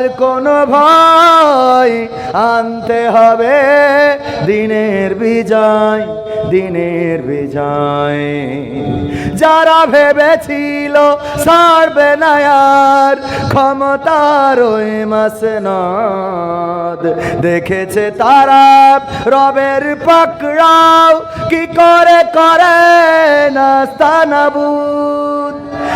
আর কোনো ভয় আনতে হবে। দিনের বিজয় দিনের বিজয়। যারা ভেবেছিল সারবে না আর ক্ষমতার ওই মাসনদ। দেখেছে তারা রবের পাকড়াও, কি করে করে নাস্তানাবুদ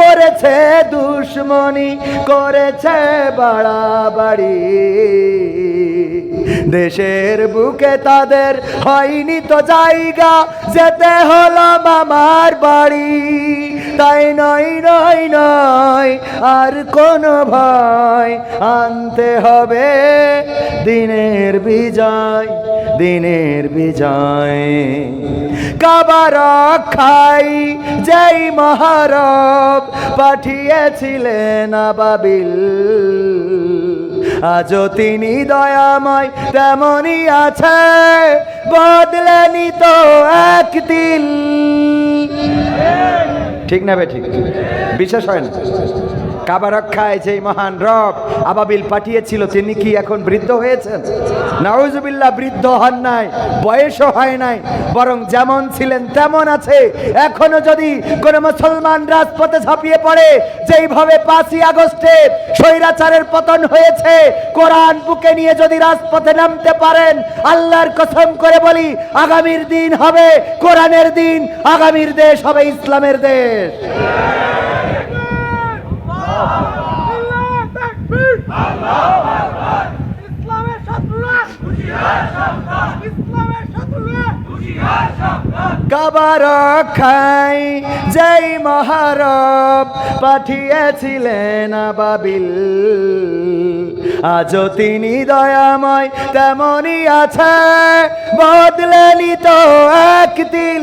করেছে দুশ্মনী করেছে বাড়াবাড়ি। দেশের বুকে তাদের হয়নি তো জায়গা যেতে হলো মামার বাড়ি। তাই নয় নয় নয়, আর কোনো ভয় আনতে হবে। দিনের বিজয় দিনের বিজয়। কাবার খাই যেই মহারব পাঠিয়েছিলেন আবাবিল, আজও তিনি দয়াময় তেমনই আছে বদলেনি তো এক একদিন। ঠিক না বে ঠিক? বিশ্বাস হয় না? কাবা রক্ষায় যে মহান রব। আবাবিল পাঠিয়েছিল, তিনি কি এখন বৃদ্ধ হয়েছেন? নাউজুবিল্লাহ, বৃদ্ধ হন নাই, বয়সও হয় নাই, বরং যেমন ছিলেন তেমন আছে। এখনও যদি কোনো মুসলমান রাজপথে ঝাঁপিয়ে পড়ে, যেইভাবে পাঁচই আগস্টে স্বৈরাচারের পতন হয়েছে, কোরআন বুকে নিয়ে যদি রাজপথে নামতে পারেন, আল্লাহর কসম করে বলি, আগামীর দিন হবে কোরআনের দিন, আগামীর দেশ হবে ইসলামের দেশ। খাই যেই মহারব পাঠিয়েছিলেন আবাবিল। আজও তিনি দয়াময় তেমনই আছে বদলেনি তো একদিন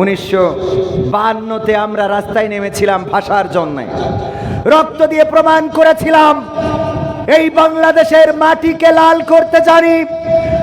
উনিশশো বান্নতে আমরা রাস্তায় নেমেছিলাম ভাষার জন্যে। রক্ত দিয়ে প্রমাণ করেছিলাম, এই বাংলাদেশের মাটিকে লাল করতে জানি।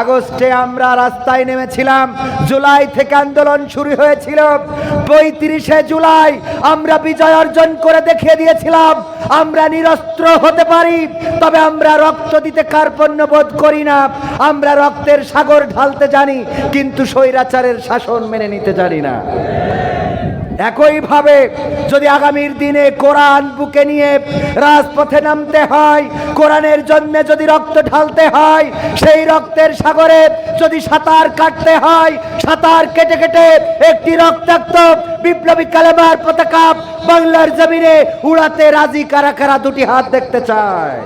আগস্টে আমরা রাস্তায় নেমেছিলাম। জুলাই থেকে আন্দোলন শুরু হয়েছিল। পঁয়ত্রিশে জুলাই আমরা বিজয় অর্জন করে দেখিয়ে দিয়েছিলাম। আমরা নিরস্ত্র হতে পারি, তবে আমরা রক্ত দিতে কার্পণ্য বোধ করি না। আমরা রক্তের সাগর ঢালতে জানি, কিন্তু স্বৈরাচারের শাসন মেনে নিতে জানি না। একইভাবে যদি আগামীর দিনে কোরআন বুকে নিয়ে রাজপথে নামতে হয়, কোরআনের জন্য যদি রক্ত ঢালতে হয়, সেই রক্তের সাগরে যদি সাঁতার কাটতে হয়, সাঁতার কেটে কেটে একটি রক্তাক্ত বিপ্লবী কালেমার পতাকা বাংলার জমিনে উড়াতে রাজি কারা কারা দুটি হাত দেখতে চায়?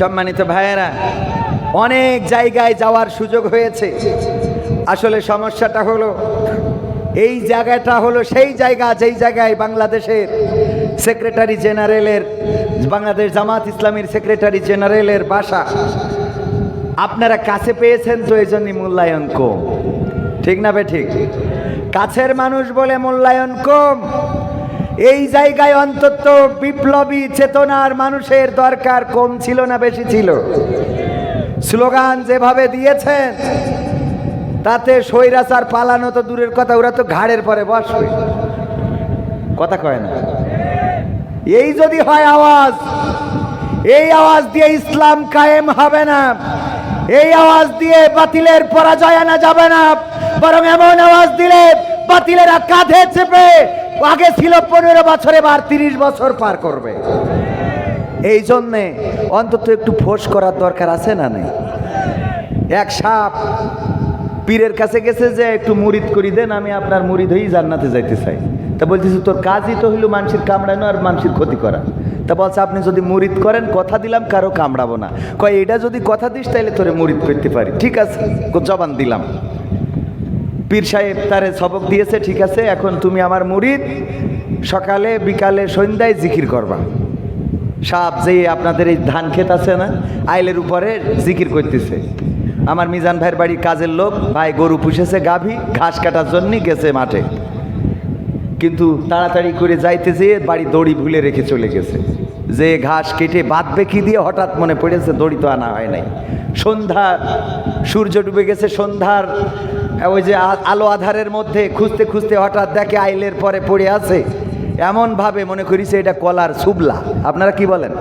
সম্মানিত ভাইয়েরা, অনেক জায়গায় যাওয়ার সুযোগ হয়েছে। আসলে সমস্যাটা হলো, এই জায়গাটা হলো সেই জায়গা যেই জায়গায় বাংলাদেশের সেক্রেটারি জেনারেলের, বাংলাদেশ জামাত ইসলামীর সেক্রেটারি জেনারেলের বাসা। আপনারা কাছে পেয়েছেন তো এই জন্যই মূল্যায়ন কম। ঠিক না বে ঠিক? কাছের মানুষ বলে মূল্যায়ন কম। এই জায়গায় অন্তত বিপ্লবী, চেতনার মানুষের দরকার কম ছিল না বেশি ছিল। স্লোগান যেভাবে দিয়েছেন, তাতে স্বৈরাচার পালানো তো দূরের কথা, ওরা তো ঘাড়ের পরে বসবে। কথা কয় না। এই যদি হয় আওয়াজ, এই আওয়াজ দিয়ে ইসলাম কায়েম হবে না, এই আওয়াজ দিয়ে বাতিলের পরাজয় আনা যাবে না, বরং এমন আওয়াজ দিলে বাতিলেরা কাঁধে চেপে আগে ছিল পনেরো বছরে বার তিরিশ বছর পার করবে। এই জন্যে অন্তত একটু ফোর্স করার দরকার আছে না নেই? এক সাপ পীরের কাছে গেছে যে, একটু মুরিদ করি দেন, আমি আপনার মুরিদ হয়েই জান্নাতে যাইতে চাই। তা বলতেছি, তোর কাজই তো হইল মানুষের কামড়ানো আর মানুষের ক্ষতি করা। তা বলছে, আপনি যদি মুরিদ করেন, কথা দিলাম, কারও কামড়াবো না। কয় এটা যদি কথা দিস তাহলে তোরে মুরিদ করতে পারি। ঠিক আছে, জবান দিলাম। পীর সাহেব তারে সবক দিয়েছে, ঠিক আছে, এখন তুমি আমার মুরিদ, সকালে বিকালে সন্ধ্যায় জিকির করবা। সাপ যে আপনাদের এই ধান ক্ষেত আছে না, আইলের উপরে জিকির করতেছে। আমার মিজান ভাইয়ের বাড়ির কাজের লোক, ভাই গরু পুষেছে গাভী, ঘাস কাটার জন্য গেছে মাঠে। কিন্তু তাড়াতাড়ি করে যাইতে যেয়ে বাড়ি দড়ি ভুলে রেখে চলে গেছে। যে ঘাস কেটে বাঁধবে কি দিয়ে, হঠাৎ মনে পড়েছে দড়ি তো আনা হয় নাই। সন্ধ্যা সূর্য ডুবে গেছে, সন্ধ্যার ওই যে আলো আধারের মধ্যে খুঁজতে খুঁজতে হঠাৎ দেখে আইলের পরে পড়ে আছে। এমনভাবে মনে করিছে এটা কলার সুবলা আপনারা কি বলেন?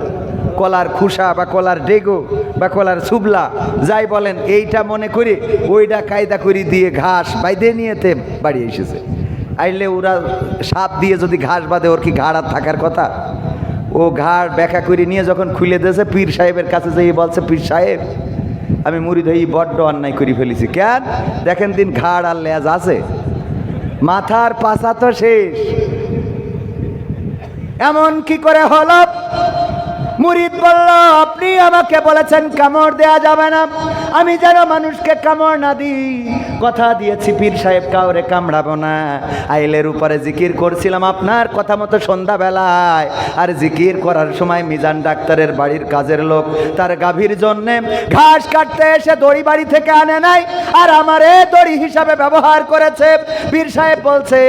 কলার খুসা বা কলার ডেগো বা কলার সুবলা যাই বলেন, এইটা মনে করি ওইটা কায়দা করি দিয়ে ঘাস বাইদে নিয়েতে বাড়ি এসেছে। আইলে ওরা সাপ দিয়ে যদি ঘাস বাঁধে, ওর কি ঘাড় আর থাকার কথা? ও ঘাড় ব্যাখ্যা করে নিয়ে যখন খুলে দিয়েছে, পীর সাহেবের কাছে যেয়ে বলছে, পীর সাহেব আমি মুড়ি ধরি বড্ড অন্যায় করে ফেলেছি। কেন? দেখেন দিন ঘাড় আর লেজ আছে। মাথার পাশা তো শেষ। এমন কি করে হলো? মুরিদ বলল, আপনি আমাকে বলেছেন কামড় দেয়া যাবে না। আমি যেন মানুষকে কামড় না দিই। কথা দিয়েছি পীর সাহেব, কাউরে কামড়াবো না। আইলের উপরে জিকির করছিলাম আপনার কথা মতো সন্ধ্যাবেলায়। আর জিকির করার সময় মিজান ডাক্তারের বাড়ির কাজের লোক, তার গাভীর জন্যে ঘাস কাটতে এসে দড়ি বাড়ি থেকে আনে নাই। আর আমার দড়ি হিসাবে ব্যবহার করেছে। পীর সাহেব বলছে,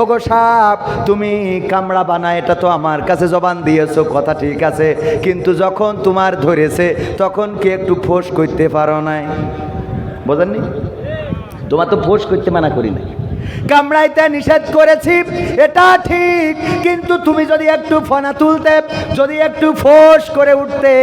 ওগো সাপ, তুমি কামড়া বানা এটা তো আমার কাছে জবান দিয়েছ। কথা ঠিক আছে কিন্তু যখন তোমার ধরেছে, তখন কি একটু ফোঁস করতে পারো নাই? বোঝেননি? তোমার তো ফোঁস করতে মানা করি নাই। কামড়াইতে নিষেধ করেছি, এটা ঠিক, কিন্তু তুমি যদি একটু ফনা তুলতে, যদি একটু ফোঁস করে উঠতে